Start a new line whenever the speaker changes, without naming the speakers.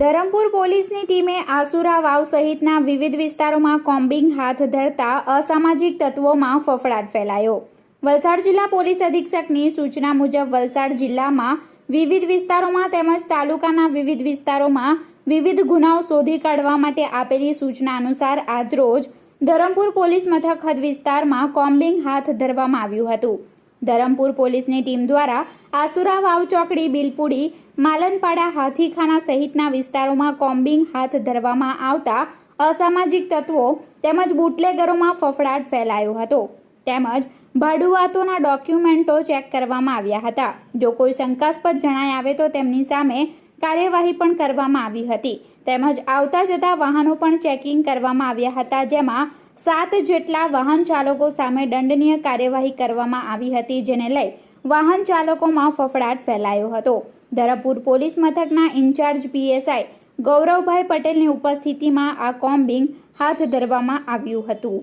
ધરમપુર પોલીસની ટીમે આસુરા વાવ સહિતના વિવિધ વિસ્તારોમાં કોમ્બિંગ હાથ ધરતા અસામાજિક તત્વોમાં ફફડાટ ફેલાયો. વલસાડ જિલ્લા પોલીસ અધિક્ષકની સૂચના મુજબ વલસાડ જિલ્લામાં વિવિધ વિસ્તારોમાં તેમજ તાલુકાના વિવિધ વિસ્તારોમાં વિવિધ ગુનાઓ શોધી કાઢવા માટે આપેલી સૂચના અનુસાર આજરોજ ધરમપુર પોલીસ મથક હદ વિસ્તારમાં કોમ્બિંગ હાથ ધરવામાં આવ્યું હતું. ધરમપુર પોલીસની ટીમ દ્વારા આસુરા વાવ ચોકડી બિલપુડી માલનપાડા હાથીખાના સહિતના વિસ્તારોમાં કોમ્બિંગ હાથ ધરવામાં આવતા અસામાજિક તત્વો તેમજ બુટલેગરોમાં ફફડાટ ફેલાયો હતો. તેમજ ભાડુઆતોના ડોક્યુમેન્ટો ચેક કરવામાં આવ્યા હતા. જો કોઈ શંકાસ્પદ જણાય આવે તો તેમની સામે કાર્યવાહી પણ કરવામાં આવી હતી. તેમજ આવતા જતા વાહનો પણ ચેકિંગ કરવામાં આવ્યા હતા, જેમાં સાત જેટલા વાહન ચાલકો સામે દંડનીય કાર્યવાહી કરવામાં આવી હતી, જેને લઈ વાહન ચાલકોમાં ફફડાટ ફેલાયો હતો. ધરમપુર પોલીસ મથકના ઇન્ચાર્જ પીએસઆઈ ગૌરવભાઈ પટેલની ઉપસ્થિતિમાં આ કોમ્બિંગ હાથ ધરવામાં આવ્યું હતું.